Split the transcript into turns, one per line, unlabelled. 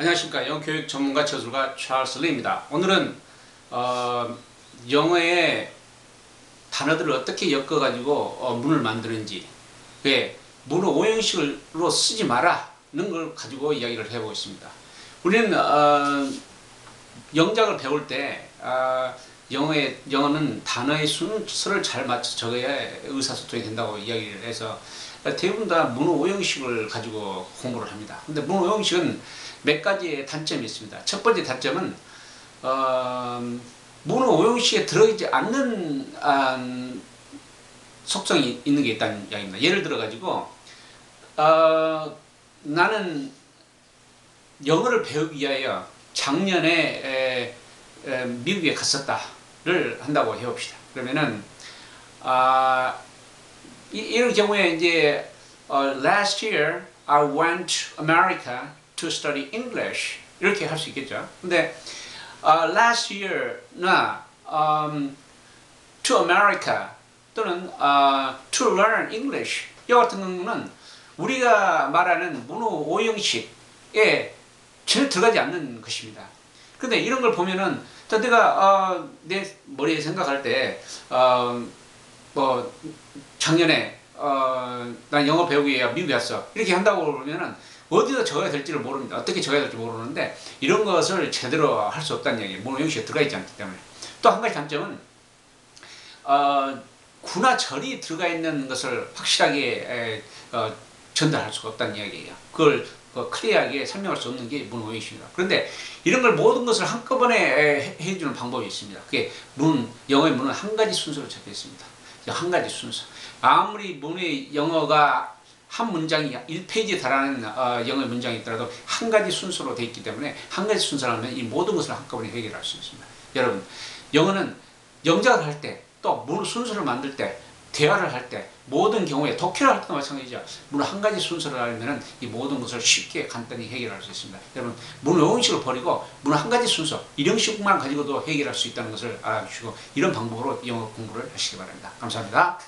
안녕하십니까 영교육 전문가 저술가 찰스 리입니다. 오늘은 어, 영어의 단어들을 어떻게 엮어가지고 어, 문을 만드는지 왜 문을 오형식으로 쓰지 마라는 걸 가지고 이야기를 해보겠습니다. 우리는 어, 영작을 배울 때 어, 영어의 영어는 단어의 순서를 잘 맞춰 적어야 의사소통이 된다고 이야기를 해서 대부분 다 문호 오형식을 가지고 공부를 합니다. 근데 문호 오형식은 몇 가지의 단점이 있습니다. 첫 번째 단점은 어, 문호 오형식에 들어있지 않는 아, 속성이 있는 게 있다는 이야기입니다. 예를 들어 가지고 어, 나는 영어를 배우기 위하여 작년에 에, 에, 미국에 갔었다 를 한다고 해봅시다. 그러면은 아, 이, 이런 경우에 이제 어, last year I went to America to study English 이렇게 할 수 있겠죠. 근데 어, last year나 um, to America 또는 어, to learn English 이 같은 경우는 우리가 말하는 문호 오형식에 전혀 들어가지 않는 것입니다. 근데 이런 걸 보면은 또 내가 어, 내 머리에 생각할 때 어, 뭐 작년에 어, 난 영어 배우기 위해 미국에 왔어 이렇게 한다고 그러면은 어디다 적어야 될지를 모릅니다. 어떻게 적어야 될지 모르는데 이런 것을 제대로 할 수 없다는 얘기예요. 형식에 들어가 있지 않기 때문에 또 한 가지 장점은 어, 구나 절이 들어가 있는 것을 확실하게 에, 어, 전달할 수가 없다는 이야기예요. 그걸 어, 클리어하게 설명할 수 없는 게 문호 형식입니다. 그런데 이런 걸 모든 것을 한꺼번에 해, 해주는 방법이 있습니다. 그게 문 영어의 문은 한 가지 순서로 적혀 있습니다. 한 가지 순서. 아무리 문의 영어가 한 문장이 1페이지에 달하는 어, 영어 문장이 있더라도 한 가지 순서로 되어 있기 때문에 한 가지 순서로 하면 이 모든 것을 한꺼번에 해결할 수 있습니다. 여러분, 영어는 영작을 할 때, 또문 순서를 만들 때, 대화를 할 때, 모든 경우에 독해를 할 때도 마찬가지죠. 문한 가지 순서를 알면 이 모든 것을 쉽게 간단히 해결할 수 있습니다. 여러분, 문의 형식을 버리고 문한 가지 순서, 일형식만 가지고도 해결할 수 있다는 것을 알아주시고 이런 방법으로 영어 공부를 하시기 바랍니다. 감사합니다.